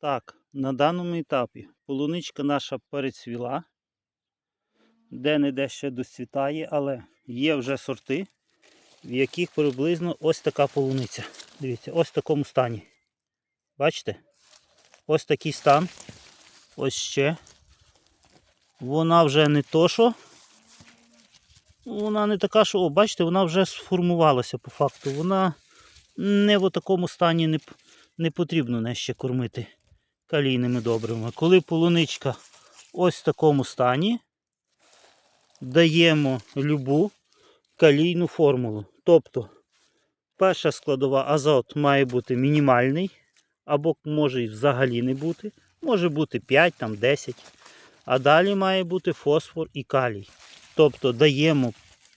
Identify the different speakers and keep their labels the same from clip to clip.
Speaker 1: Так, на даному етапі полуничка наша перецвіла, де-не-де ще доцвітає, але є вже сорти, в яких приблизно ось така полуниця. Дивіться, ось в такому стані. Бачите? Ось такий стан. Ось ще. Вона вже не то що. Вона не така, що, о, бачите, вона вже сформувалася по факту. Вона не в такому стані не, не потрібно не ще кормити калійними добривами. Коли полуничка ось в такому стані, даємо любу калійну формулу. Тобто, перша складова азот має бути мінімальний, або може і взагалі не бути. Може бути 5, там 10. А далі має бути фосфор і калій. Тобто даємо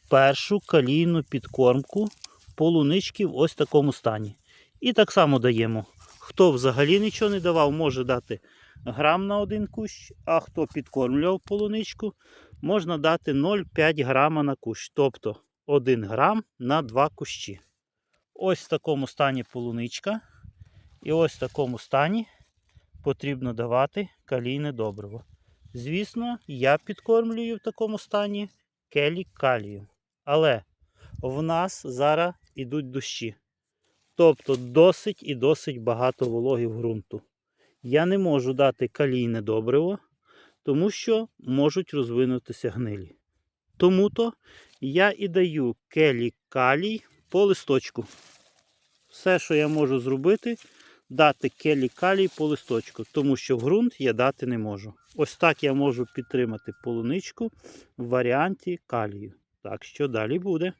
Speaker 1: першу калійну підкормку полунички в ось такому стані. І так само даємо. Хто взагалі нічого не давав, може дати грам на один кущ, а хто підкормлював полуничку, можна дати 0,5 грама на кущ. Тобто 1 грам на 2 кущі. Ось в такому стані полуничка. І ось в такому стані потрібно давати калійне добриво. Звісно, я підкормлюю в такому стані келі калію. Але в нас зараз ідуть дощі. Тобто досить і досить багато вологи в ґрунту. Я не можу дати калійне добриво, тому що можуть розвинутися гнилі. Тому-то я і даю келі калій по листочку. Все, що я можу зробити, дати келі калій по листочку, тому що ґрунт я дати не можу. Ось так я можу підтримати полуничку в варіанті калію. Так що далі буде.